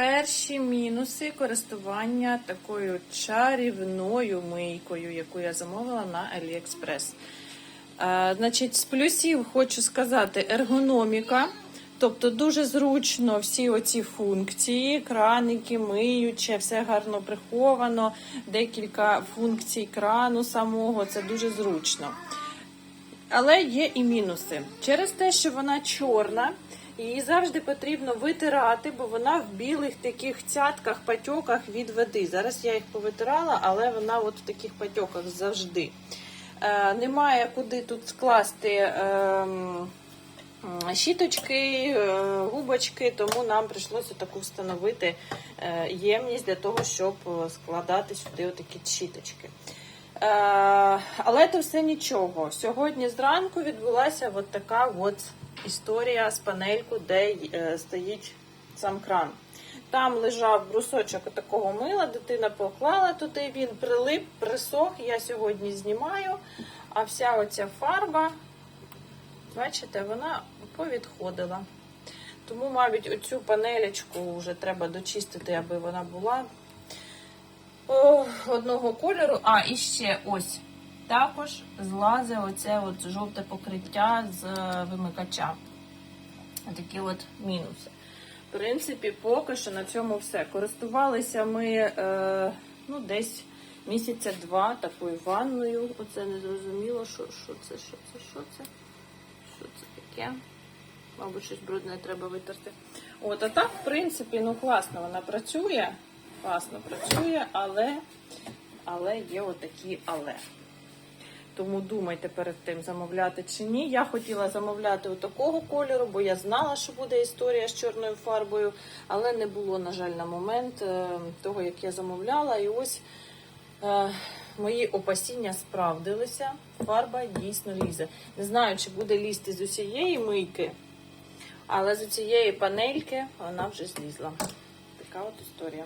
перші мінуси користування такою чарівною мийкою, яку я замовила на AliExpress. Е, Значить, з плюсів хочу сказати ергономіка. Тобто дуже зручно всі оці функції, краники, миюче, все гарно приховано, декілька функцій крану самого, це дуже зручно. Але є і мінуси. Через те, що вона чорна, її завжди потрібно витирати, бо вона в білих таких цятках, патьоках від води. Зараз я їх повитирала, але вона от в таких патьоках завжди. Е, немає куди тут скласти. ем, м, Щіточки, е, губочки, тому нам прийшлося таку встановити е, ємність для того, щоб е, складати сюди отакі щіточки. Е, Але це все нічого. Сьогодні зранку відбулася от така от історія з панельку, де е, стоїть сам кран. Там лежав брусочок такого мила, дитина поклала туди, він прилип, присох. Я сьогодні знімаю, а вся оця фарба, бачите, вона повідходила. Тому, мабуть, оцю панелечку вже треба дочистити, аби вона була одного кольору. А, і ще ось також злазить оце от жовте покриття з е, вимикача. Такі от мінуси. В принципі, поки що на цьому все. Користувалися ми е, ну, десь місяця два такою ванною. Оце не зрозуміло, що, що це, що це, що це, що це таке. Мабуть, щось брудне треба витерти. От, а так, в принципі, ну класно вона працює. Класно працює, але, але є отакі але. Тому думайте перед тим, замовляти чи ні. Я хотіла замовляти у такого кольору, бо я знала, що буде історія з чорною фарбою, але не було, на жаль, на момент е, того, як я замовляла. І ось е, мої опасіння справдилися. Фарба дійсно лізе. Не знаю, чи буде лізти з усієї мийки, але з цієї панельки вона вже злізла. Така от історія.